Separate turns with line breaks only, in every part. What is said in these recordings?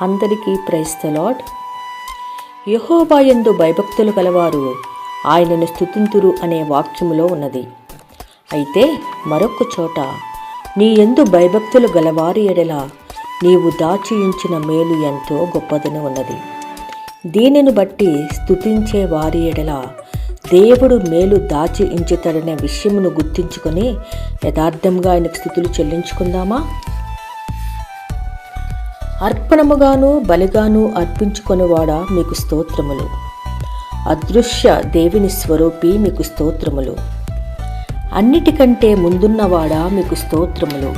అందరికీ price the lord యహోబాయందు భయభక్తులు గలవారు ఆయనను స్థుతింతురు అనే వాక్యములో ఉన్నది. అయితే మరొక చోట నీ ఎందు భయభక్తులు గలవారి ఎడల నీవు దాచియించిన మేలు ఎంతో గొప్పదని ఉన్నది. దీనిని బట్టి స్థుతించే వారి ఎడల దేవుడు మేలు దాచి ఇంచుతాడనే విషయమును గుర్తించుకొని యథార్థంగా ఆయనకు స్థుతులు చెల్లించుకుందామా? అర్పణముగాను బలిగాను అర్పించుకొనివాడా మీకు స్తోత్రములు. అదృశ్య దేవుని స్వరూపి మీకు స్తోత్రములు. అన్నిటికంటే ముందున్నవాడా మీకు స్తోత్రములు.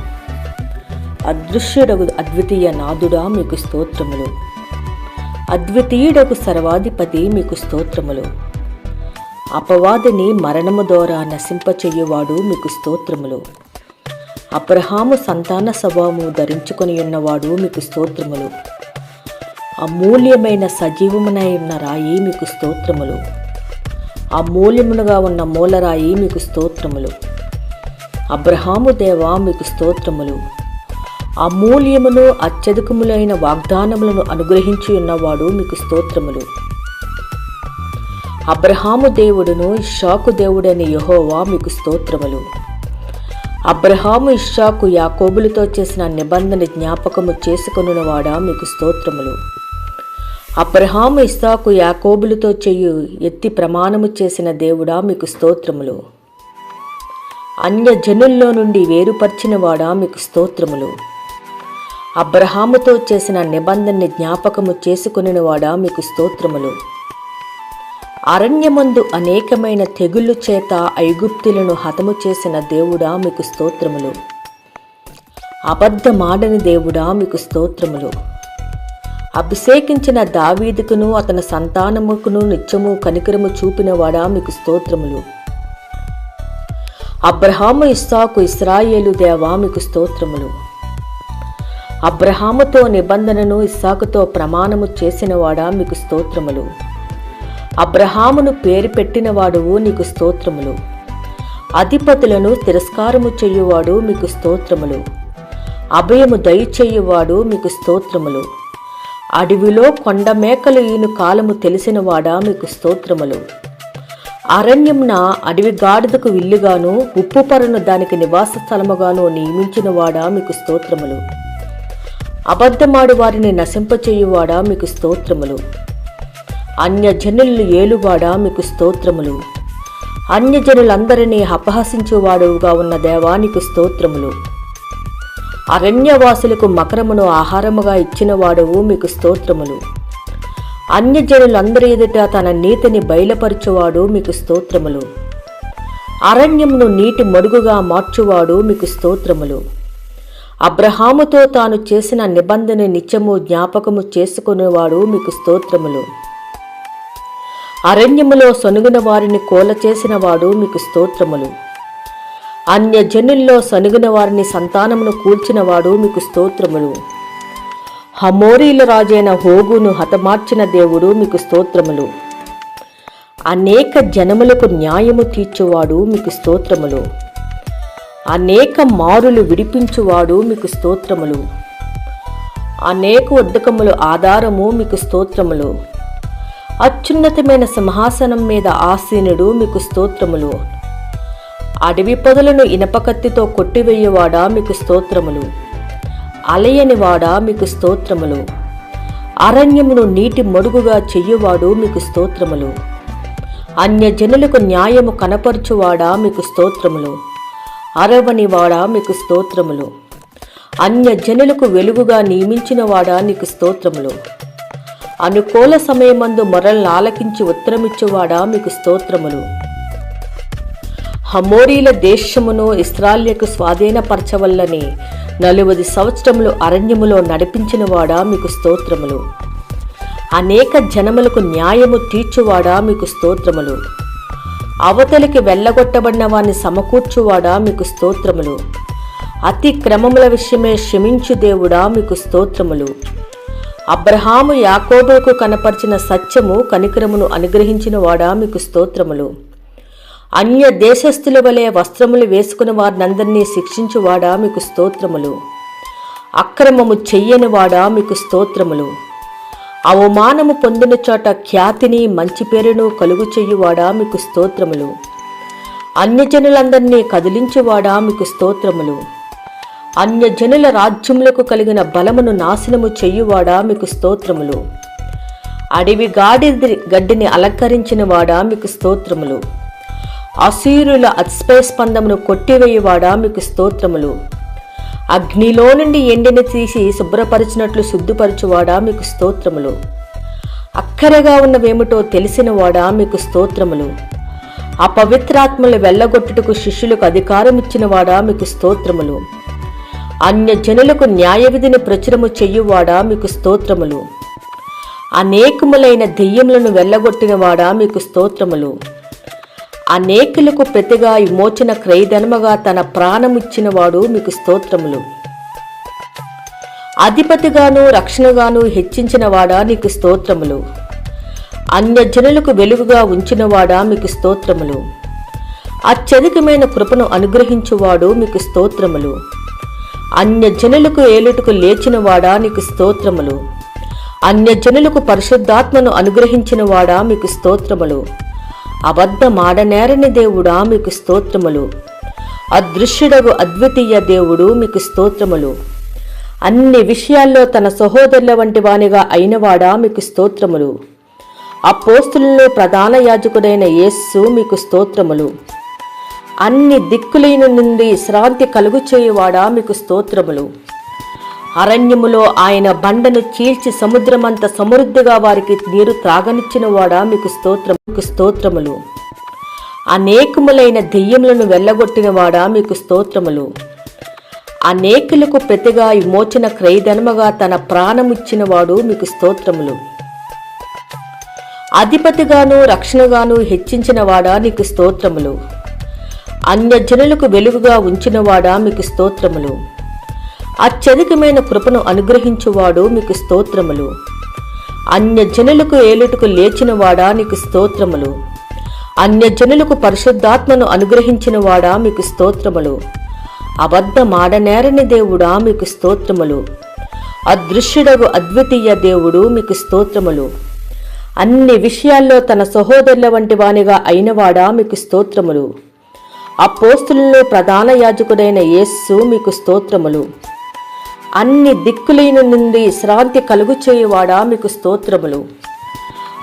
అదృశ్యుడగు అద్వితీయ నాదుడా మీకు స్తోత్రములు. అద్వితీయుడకు సర్వాధిపతి మీకు స్తోత్రములు. అపవాదిని మరణము ద్వారా నశింపచేయువాడు మీకు స్తోత్రములు. అబ్రహాము సంతాన స్వభావము ధరించుకొని ఉన్నవాడు మీకు స్తోత్రములు. అమూల్యమైన సజీవమునై ఉన్న రాయి మీకు స్తోత్రములు. అమూల్యమునుగా ఉన్న మూలరాయి మీకు స్తోత్రములు. అబ్రహాము దేవా మీకు స్తోత్రములు. అమూల్యమును అత్యధికములైన వాగ్దానములను అనుగ్రహించి ఉన్నవాడు మీకు స్తోత్రములు. అబ్రహాము దేవుడును షాకు దేవుడని యహోవా మీకు స్తోత్రములు. అబ్రహాము ఇషాకు యాకోబులతో చేసిన నిబంధన జ్ఞాపకము చేసుకొనువాడా మీకు స్తోత్రములు. అబ్రహాము ఇస్సాకు యాకోబులతో చెయ్యు ఎత్తి ప్రమాణము చేసిన దేవుడా మీకు స్తోత్రములు. అన్య జనుల్లో నుండి వేరుపరిచినవాడా మీకు స్తోత్రములు. అబ్రహాముతో చేసిన నిబంధనని జ్ఞాపకము చేసుకునివాడా మీకు స్తోత్రములు. అరణ్యమందు అనేకమైన తెగుళ్ళు చేత ఐగుప్తులను హతము చేసిన దేవుడా మీకు స్తోత్రములు. అబద్ధమాడని దేవుడా మీకు స్తోత్రములు. అభిషేకించిన దావీదుకును అతని సంతానముకును నిత్యము కనికరము చూపినవాడా మీకు స్తోత్రములు. అబ్రహాము ఇస్సాకు ఇస్రాయేలు దేవా మీకు స్తోత్రములు. అబ్రహాముతో నిబంధనను ఇస్సాకుతో ప్రమాణము చేసినవాడా మీకు స్తోత్రములు. అబ్రహామును పేరు పెట్టినవాడువు నీకు స్తోత్రములు. అధిపతులను తిరస్కారము చెయ్యువాడు మీకు స్తోత్రములు. అభయము దయచేయువాడు మీకు స్తోత్రములు. అడవిలో కొండ మేకలు ఈను కాలము తెలిసినవాడా మీకు స్తోత్రములు. అరణ్యంన అడవి గాడిదకు విల్లుగాను ఉప్పు పరును దానికి నివాస స్థలముగాను నియమించినవాడా మీకు స్తోత్రములు. అబద్ధమాడు వారిని నశింపచేయువాడా మీకు స్తోత్రములు. అన్యజనులు ఏలువాడా మీకు స్తోత్రములు. అన్యజనులందరినీ అపహసించువాడుగా ఉన్న దేవానికి స్తోత్రములు. అరణ్యవాసులకు మకరమును ఆహారముగా ఇచ్చినవాడవు మీకు స్తోత్రములు. అన్యజనులందరి ఎదుట తన నీతిని బయలుపరచువాడు మీకు స్తోత్రములు. అరణ్యమును నీటి మడుగుగా మార్చువాడు మీకు స్తోత్రములు. అబ్రహాముతో తాను చేసిన నిబంధన నిత్యము జ్ఞాపకము చేసుకునేవాడు మీకు స్తోత్రములు. అరణ్యములో సొనుగున వారిని కోల చేసినవాడు మీకు స్తోత్రములు. అన్యజనుల్లో సనుగున వారిని సంతానమును కూల్చినవాడు మీకు స్తోత్రములు. హమోరీల రాజైన హోగును హతమార్చిన దేవుడు మీకు స్తోత్రములు. అనేక జనములకు న్యాయము తీర్చువాడు మీకు స్తోత్రములు. అనేక మారులు విడిపించువాడు మీకు స్తోత్రములు. అనేక ఉద్దకములు ఆధారము మీకు స్తోత్రములు. అత్యున్నతమైన సింహాసనం మీద ఆసీనుడు మీకు స్తోత్రములు. అడవి పొదలను ఇనపకత్తితో కొట్టివేయవాడా మీకు స్తోత్రములు? అలయనివాడా మీకు స్తోత్రములు? అరణ్యమును నీటి మడుగుగా చెయ్యువాడు మీకు స్తోత్రములు. అన్యజనులకు న్యాయము కనపరచువాడా మీకు స్తోత్రములు? అరవనివాడా మీకు స్తోత్రములు? అన్యజనులకు వెలుగుగా నియమించినవాడా నీకు స్తోత్రములు? అనుకూల సమయమందు మొరలను ఆలకించి ఉత్తరమిచ్చువాడా మీకు స్తోత్రములు. హమోరీల దేశమును ఇస్రాల్యకు స్వాధీనపరచవల్లని నలువది సంవత్సరములు అరణ్యములో నడిపించినవాడా మీకు స్తోత్రములు. అనేక జనములకు న్యాయము తీర్చువాడా మీకు స్తోత్రములు. అవతలికి వెళ్ళగొట్టబడిన వారిని సమకూర్చువాడా మీకు స్తోత్రములు. అతి క్రమముల విషయమే క్షమించు దేవుడా మీకు స్తోత్రములు. అబ్రహాము యాకోబుకు కనపరిచిన సత్యము కనికరమును అనుగ్రహించిన వాడా మీకు స్తోత్రములు. అన్య దేశస్థుల వలె వస్త్రములు వేసుకుని వారినందరినీ శిక్షించువాడా మీకు స్తోత్రములు. అక్రమము చెయ్యనివాడా మీకు స్తోత్రములు. అవమానము పొందిన చోట ఖ్యాతిని మంచి పేరును కలుగు చెయ్యువాడా మీకు స్తోత్రములు. అన్యజనులందరినీ కదిలించువాడా మీకు స్తోత్రములు. అన్యజనుల రాజ్యములకు కలిగిన బలమును నాశనము చెయ్యువాడా మీకు స్తోత్రములు. అడవి గాడి గడ్డిని అలంకరించిన వాడా మీకు స్తోత్రములు. అసీరుల అస్పయస్పందమును కొట్టివేయువాడా మీకు స్తోత్రములు. అగ్నిలో నుండి ఎండిని తీసి శుభ్రపరిచినట్లు శుద్ధిపరచువాడా మీకు స్తోత్రములు. అక్కరగా ఉన్నవేమిటో తెలిసినవాడా మీకు స్తోత్రములు. అపవిత్రాత్మలు వెళ్ళగొట్టుటకు శిష్యులకు అధికారం ఇచ్చినవాడా మీకు స్తోత్రములు. అన్య జనులకు న్యాయ విధిని ప్రచురము చెయ్యువాడా మీకు స్తోత్రములు? అనేకములైన దెయ్యములను వెళ్ళగొట్టినవాడా మీకు స్తోత్రములు? అనేకులకు ప్రతిగా విమోచన క్రయధనముగా తన ప్రాణమిచ్చినవాడు మీకు స్తోత్రములు. అధిపతిగాను రక్షణగాను హెచ్చించినవాడా నీకు స్తోత్రములు? అన్యజనులకు వెలుగుగా ఉంచినవాడా మీకు స్తోత్రములు? అత్యధికమైన కృపను అనుగ్రహించువాడు మీకు స్తోత్రములు. అన్యజనులకు ఏలుటకు లేచినవాడా నీకు స్తోత్రములు? అన్యజనులకు పరిశుద్ధాత్మను అనుగ్రహించినవాడా మీకు స్తోత్రములు? అబద్ధమాడనేరని దేవుడా మీకు స్తోత్రములు? అదృశ్యుడగు అద్వితీయ దేవుడు మీకు స్తోత్రములు? అన్ని విషయాల్లో తన సహోదరుల వంటి వానిగా అయినవాడా మీకు స్తోత్రములు? అపోస్తులలో ప్రధాన యాజకుడైన యేస్సు మీకు స్తోత్రములు. అన్ని దిక్కులైన నుండి శ్రాంతి కలుగు చేయువాడా మీకు స్తోత్రములు. అరణ్యములో ఆయన బండను చీల్చి సముద్రమంత సమృద్ధిగా వారికి నీరు త్రాగనిచ్చినవాడా మీకు స్తోత్రం మీకు స్తోత్రములు. అనేకములైన దెయ్యములను వెళ్ళగొట్టినవాడా మీకు స్తోత్రములు. అనేకులకు ప్రతిగా విమోచన క్రయధనముగా తన ప్రాణమిచ్చినవాడు మీకు స్తోత్రములు. అధిపతిగాను రక్షణగాను హెచ్చించినవాడా నీకు స్తోత్రములు. అన్యజనులకు వెలుగుగా ఉంచినవాడా మీకు స్తోత్రములు. అత్యధికమైన కృపను అనుగ్రహించువాడు మీకు స్తోత్రములు. అన్యజనులకు ఏలుటకు లేచినవాడా నీకు స్తోత్రములు. అన్యజనులకు పరిశుద్ధాత్మను అనుగ్రహించినవాడా మీకు స్తోత్రములు. అబద్ధమాడనేరని దేవుడా మీకు స్తోత్రములు. అదృశ్యుడగు అద్వితీయ దేవుడు మీకు స్తోత్రములు. అన్ని విషయాల్లో తన సహోదరుల వంటి వానిగా అయినవాడా మీకు స్తోత్రములు. అపోస్తులలో ప్రధాన యాజకుడైన యేస్సు మీకు స్తోత్రములు. అన్ని దిక్కులైన నుండి శ్రాంతి కలుగు చేయువాడా మీకు స్తోత్రములు.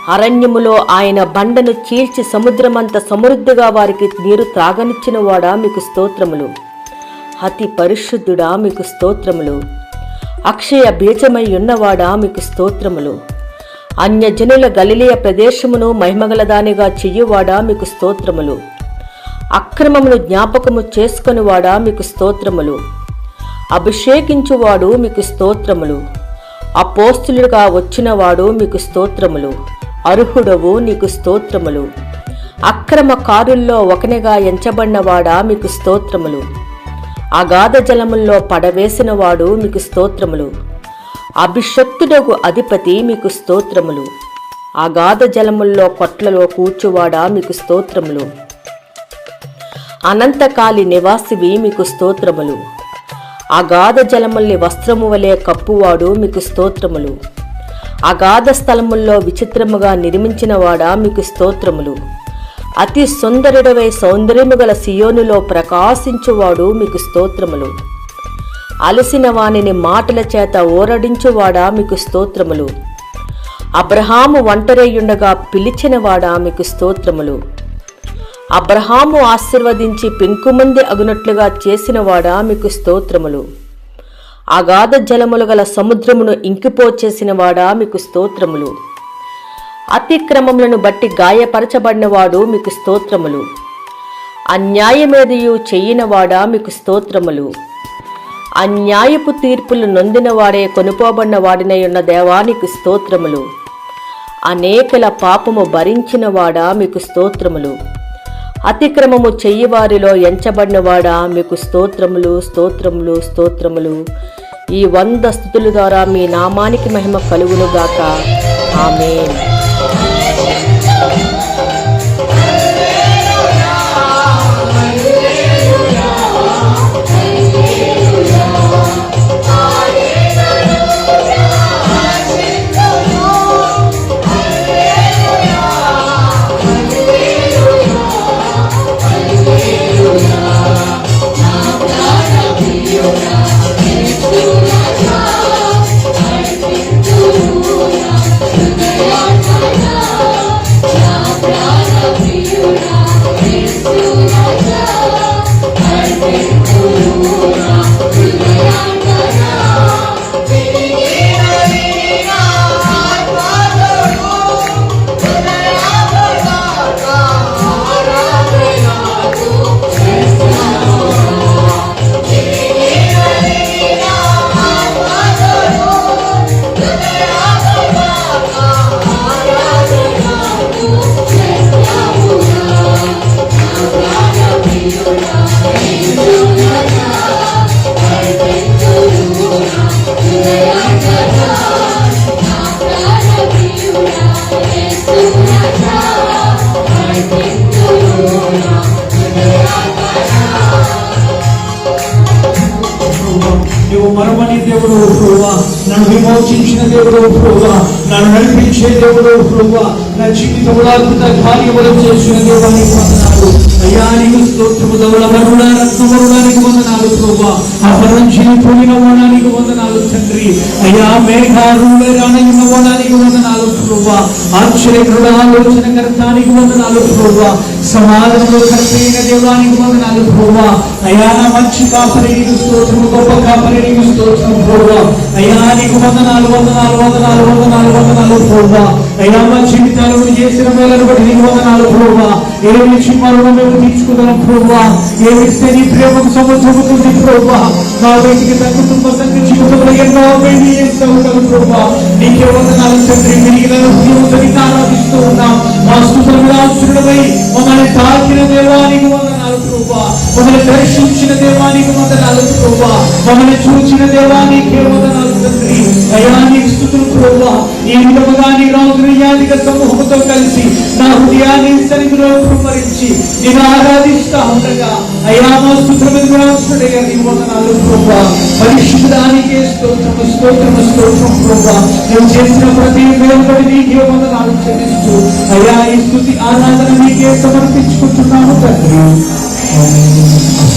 అరణ్యములో ఆయన బండను చీల్చి సముద్రమంత సమృద్ధిగా వారికి నీరు త్రాగనిచ్చిన వాడా మీకు స్తోత్రములు. అతి పరిశుద్ధుడా మీకు స్తోత్రములు. అక్షయ బీజమై ఉన్నవాడా మీకు స్తోత్రములు. అన్యజనుల గలిలియ ప్రదేశమును మహిమగలదానిగా చెయ్యువాడా మీకు స్తోత్రములు. అక్రమమును జ్ఞాపకము చేసుకొనివాడా మీకు స్తోత్రములు? అభిషేకించువాడు మీకు స్తోత్రములు. అపోస్తులుగా వచ్చినవాడు మీకు స్తోత్రములు. అర్హుడవు నీకు స్తోత్రములు. అక్రమ కారుల్లో ఒకనిగా ఎంచబడినవాడా మీకు స్తోత్రములు. అగాధ జలముల్లో పడవేసినవాడు మీకు స్తోత్రములు. అభిషక్తుడగు అధిపతి మీకు స్తోత్రములు. అగాధ జలముల్లో కొట్లలో కూర్చువాడా మీకు స్తోత్రములు. అనంతకాలి నివాసివి మీకు స్తోత్రములు. అగాధ జలముల్ని వస్త్రము వలె కప్పువాడు మీకు స్తోత్రములు. అగాధ స్థలముల్లో విచిత్రముగా నిర్మించినవాడా మీకు స్తోత్రములు. అతి సుందరుడవై సౌందర్యము గల సియోనులో ప్రకాశించువాడు మీకు స్తోత్రములు. అలసిన వానిని మాటల చేత ఓరడించువాడా మీకు స్తోత్రములు. అబ్రహాము ఒంటరయ్యుండగా పిలిచినవాడా మీకు స్తోత్రములు. అబ్రహాము ఆశీర్వదించి పెంకుమంది అగునట్లుగా చేసినవాడా మీకు స్తోత్రములు. అగాధ జలములు గల సముద్రమును ఇంకిపోచేసినవాడా మీకు స్తోత్రములు. అతిక్రమములను బట్టి గాయపరచబడినవాడు మీకు స్తోత్రములు. అన్యాయమేదయు చెయ్యినవాడా మీకు స్తోత్రములు. అన్యాయపు తీర్పులు నొందినవాడే కొనుపోబడిన వాడినై ఉన్న దేవానికి స్తోత్రములు. అనేకల పాపము భరించినవాడా మీకు స్తోత్రములు. అతిక్రమము చెయ్యివారిలో ఎంచబడినవాడా? మీకు స్తోత్రములు స్తోత్రములు స్తోత్రములు. ఈ వంద స్థుతుల ద్వారా మీ నామానికి మహిమ కలుగునుగాక.
ఆమె దేవుడు ప్రభువా నన్ను విమోచించిన దేవుడు ప్రభువా నన్ను నడిపించే దేవుడు ప్రభువా నా జీవితంలో అద్భుత కార్యములు చేసిన దేవానికి వందనాలు. అయ్యా నీకు స్తోత్రము దవల వరుణ రత్నవరుడానికి వందనాలు ప్రభువా. అపరంచి పోయిన ఓడానికి వందనాలు తండ్రి అయ్యా మేఘారుణ రాణిన ఓడానికి వందనాలు ప్రభువా. ఆశ్చర్యకరుడ ఆలోచన కర్తానికి వందనాలు ప్రభువా. సమాజంలో కర్తైన దేవానికి వందనాలు ప్రభువా. అయ్యా నా మంచి కాపరి నీకు స్తోత్రము గొప్ప కాపరి నీకు స్తోత్రము ప్రభువా. అయ్యా నీకు వందనాలు వందనాలు వందనాలు వందనాలు వందనాలు ప్రభువా. అయినా మా జీవితాలు చేసిన మేలను బట్టి నీకు వందనాలు ప్రభువా. ఏమి నుంచి మరణం మేము తీర్చుకుందాం ప్రభువా. ఏమిస్తే నీ ప్రేమకు సముద్రముతుంది ప్రభువా. మా వ్యక్తికి తగ్గుతున్న సంఘ జీవితంలో ఎన్నో వేడి చేస్తూ ఉంటారు ప్రభువా. నీకే వందనాలు తండ్రి. మిగిలిన హృదయంతో ఆరాధిస్తూ ఉన్నాం. మా స్థుతులు ఆశ్రుడమై మమ్మల్ని తాకిన దేవానికి వందనాలు. ప్రభువా. మమ్మల్ని దర్శించిన దేవానికి వందనాలు ప్రభువా. మమ్మల్ని చూచిన దేవానికి వందనాలు తండ్రి. అయ్యా స్థుతులు ప్రభువా. ఈ విధముగా నీ రాజు యాదిక సమూహంతో కలిసి నా హృదయాన్ని సరిగ్గా కుమ్మరించి నేను ఆరాధిస్తా ఉండగా. అయ్యా మా స్థుతులు నీ వందనాలు ప్రభువా. పరిశుద్ధానికే స్తోత్రము స్తోత్రము స్తోత్రం ప్రభువా. నువ్వు చేసిన ప్రతి వేలుబడి నీకే వందనాలు చెల్లిస్తూ అయ్యా ఈ స్థుతి ఆరాధన నీకే సమర్పించుకుంటున్నాను తండ్రి. Amen.